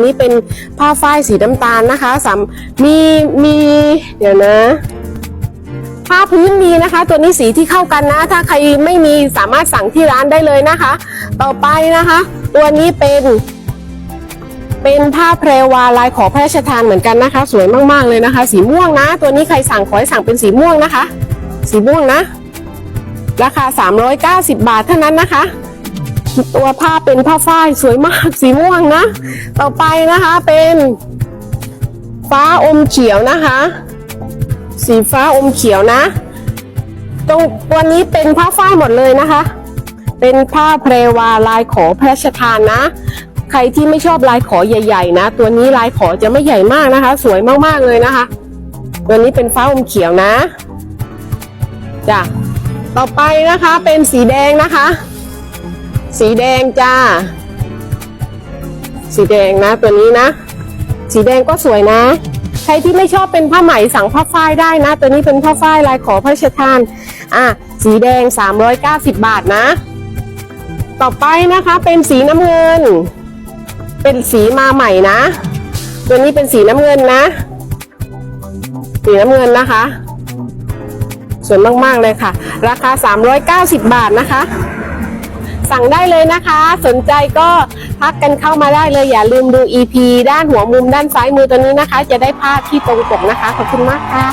นี้เป็นผ้าฝ้ายสีน้ำตาลนะคะสามมีมีเดี๋ยวนะ ผ้าพื้นมีนะคะ ตัวนี้สีที่เข้ากันนะ ถ้าใครไม่มีสามารถสั่งที่ร้านได้เลยนะคะ ต่อไปนะคะ ตัวนี้เป็นเป็นผ้าแพรวาลายขอพระราชทานเหมือนกันนะคะ สวยมากๆเลยนะคะ สีม่วงนะ ตัวนี้ใครสั่งขอให้สั่งเป็นสีม่วงนะคะ สีม่วงนะ ราคา 390 บาทเท่านั้นนะคะ ตัวผ้าเป็นผ้าฝ้ายสวยมากสีม่วงนะ ต่อไปนะคะเป็นฟ้าอมเขียวนะคะ สีฟ้าอมเขียวนะ ตรงตัวนี้เป็นผ้าฝ้ายหมดเลยนะคะ เป็นผ้าเพรวาลายขอพระราชทานนะ ใครที่ไม่ชอบลายขอใหญ่ ๆ นะ ตัวนี้ลายขอจะไม่ใหญ่มากนะคะ สวยมากๆเลยนะคะ ตัวนี้เป็นฟ้าอมเขียวนะจ้ะต่อไปนะคะเป็นสีแดงนะคะ สีแดงจ้า สีแดงนะตัวนี้นะ สีแดงก็สวยนะ ใครที่ไม่ชอบเป็นผ้าไหมสั่งผ้าฝ้ายได้นะ ตัวนี้เป็นผ้าฝ้ายลายขอพระราชทาน อะ สีแดง 390 บาทนะ ต่อไปนะคะเป็นสีน้ำเงิน เป็นสีมาใหม่นะ ตัวนี้เป็นสีน้ำเงินนะ สีน้ำเงินนะคะ สวยมากๆเลยค่ะ ราคา 390 บาทนะคะ สั่งได้เลยนะคะ สนใจก็ทักกันเข้ามาได้เลย อย่าลืมดู EP ด้านหัวมุมด้านซ้ายมือตัวนี้นะคะ จะได้ภาพที่ตรงปกนะคะ ขอบคุณมากค่ะ